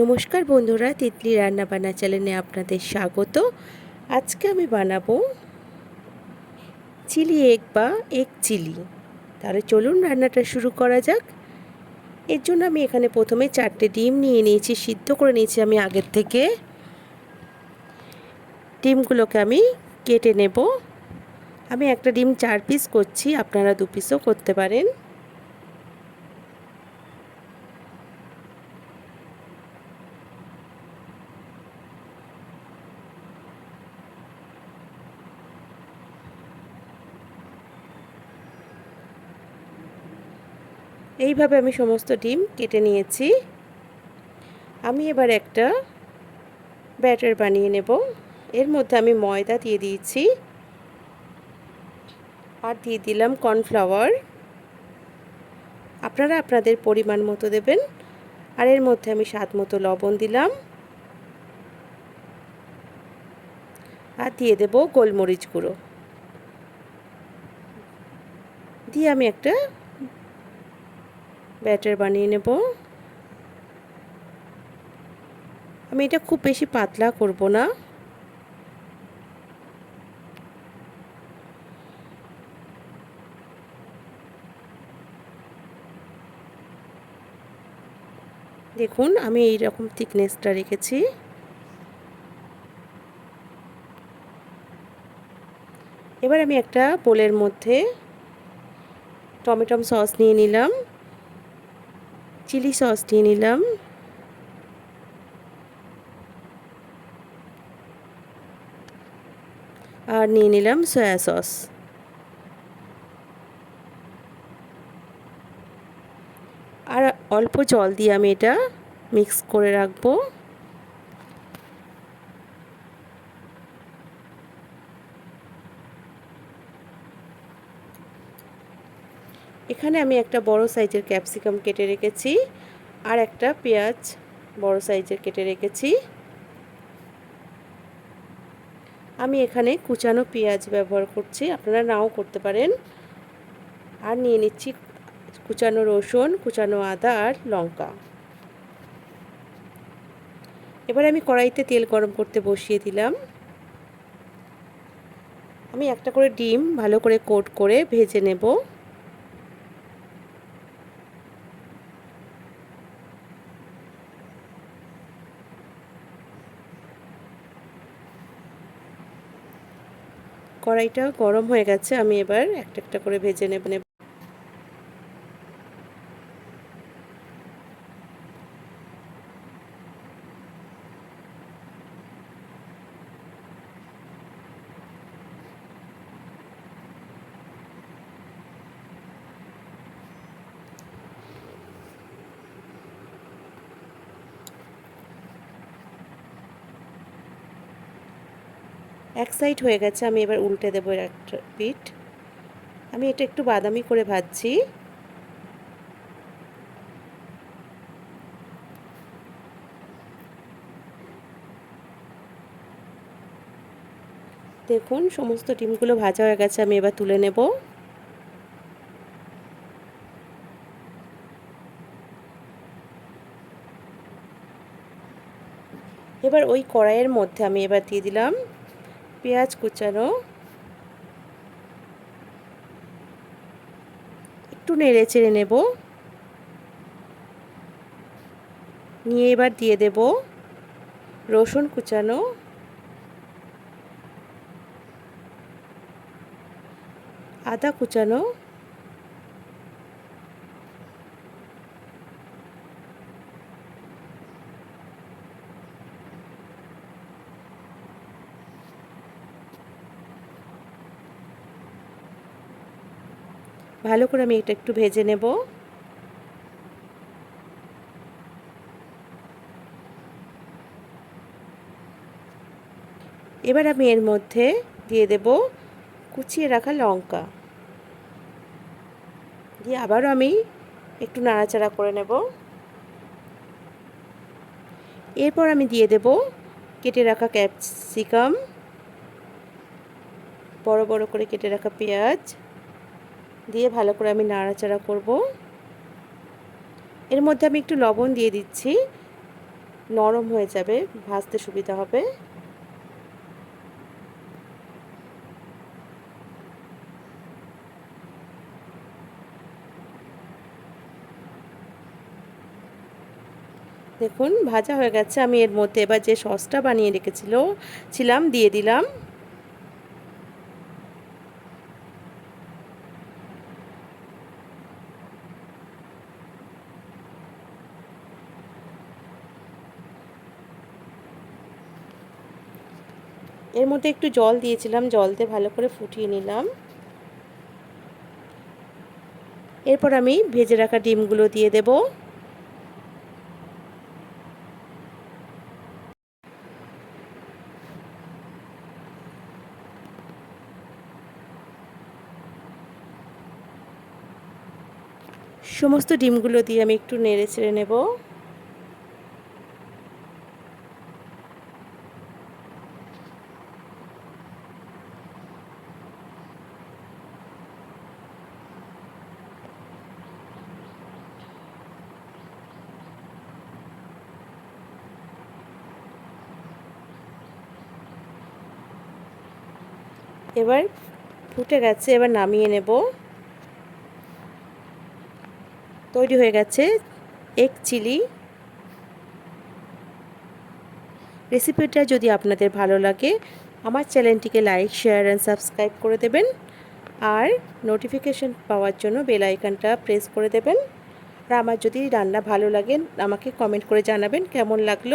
নমস্কার বন্ধুরা, তিতলি রান্না বান্না চ্যানেলে আপনাদের স্বাগত। আজকে আমি বানাবো চিলি এগ বা এগ চিলি। তাহলে চলুন রান্নাটা শুরু করা যাক। এর জন্য আমি এখানে প্রথমে চারটে ডিম নিয়ে নিয়েছি, সিদ্ধ করে নিয়েছি আমি আগের থেকে। ডিমগুলোকে আমি কেটে নেব। আমি একটা ডিম চার পিস করছি, আপনারা দু পিসও করতে পারেন। এইভাবে আমি সমস্ত ডিম কেটে নিয়েছি। আমি এবার একটা ব্যাটার বানিয়ে নেব। এর মধ্যে আমি ময়দা দিয়ে দিয়েছি। আর দিয়ে দিলাম কর্নফ্লাওয়ার। আপনারা আপনাদের পরিমাণ মতো দেবেন। আর এর মধ্যে আমি স্বাদ মতো লবণ দিলাম। আর দিয়ে দেব গোলমরিচ গুঁড়ো। দিয়ে আমি একটা ব্যাটার বানিয়ে নেব। আমি এটা খুব বেশি পাতলা করব না। দেখুন, আমি এই রকম থিকনেসটা রেখেছি। এবার আমি একটা বোলের মধ্যে টমেটম সস নিয়ে নিলাম। চিলি সস দিয়ে নিলাম। আর নিয়ে নিলাম সয়া সস। আর অল্প জল দিয়ে আমি এটা মিক্স করে রাখব। এখানে আমি একটা বড় সাইজের ক্যাপসিকাম কেটে রেখেছি আর একটা পেঁয়াজ বড় সাইজের কেটে রেখেছি। আমি এখানে কুচানো পেঁয়াজ ব্যবহার করছি, আপনারা নাও করতে পারেন। আর নিয়ে নিচ্ছি কুচানো রসুন, কুচানো আদা আর লঙ্কা। এবার আমি কড়াইতে তেল গরম করতে বসিয়ে দিলাম। আমি একটা করে ডিম ভালো করে কোট করে ভেজে নেব। কড়াইটা গরম হয়ে গেছে আমি এবার একটা একটা করে ভেজে নেব এক সাইড হয়ে গেছে, আমি এবার উল্টে দেবো একটা পিঠ। আমি এটা একটু বাদামি করে ভাজছি। দেখুন, সমস্ত ডিমগুলো ভাজা হয়ে গেছে, আমি এবার তুলে নেব। এবার ওই কড়াইয়ের মধ্যে আমি এবার দিয়ে দিলাম পেঁয়াজ কুচানো একটু নেড়ে চেড়ে নেব। নিয়ে এবার দিয়ে দেব রসুন কুচানো। আদা কুচানো। ভালো করে আমি এটা একটু ভেজে নেব। এবার আমি এর মধ্যে দিয়ে দেব কুচিয়ে রাখা লঙ্কা। দিয়ে আবারও আমি একটু নাড়াচাড়া করে নেব। এরপর আমি দিয়ে দেব কেটে রাখা ক্যাপসিকাম। বড় বড় করে কেটে রাখা পেঁয়াজ। দিয়ে ভালো করে আমি নাড়াচাড়া করব। এর মধ্যে আমি একটু লবণ দিয়ে দিচ্ছি। নরম হয়ে যাবে, ভাজতে সুবিধা হবে। দেখুন, ভাজা হয়ে গেছে। আমি এর মধ্যে এবার যে সসটা বানিয়ে রেখেছিল, ছিলাম, দিয়ে দিলাম। এর মধ্যে একটু জল দিয়েছিলাম জল দিয়ে ভালো করে ফুটিয়ে নিলাম। এরপর আমি ভেজে রাখা ডিমগুলো দিয়ে দেব। সমস্ত ডিমগুলো দিয়ে আমি একটু নেড়ে ছেড়ে নেব। এবার ফুটে গেছে, এবার নামিয়ে নেব। তৈরি হয়ে গেছে এগ চিলি রেসিপিটা যদি আপনাদের ভালো লাগে, আমার চ্যানেলটিকে লাইক শেয়ার অ্যান্ড সাবস্ক্রাইব করে দেবেন। আর নোটিফিকেশন পাওয়ার জন্য বেল আইকনটা প্রেস করে দেবেন। আর আমার যদি রান্না ভালো লাগে, আমাকে কমেন্ট করে জানাবেন কেমন লাগল।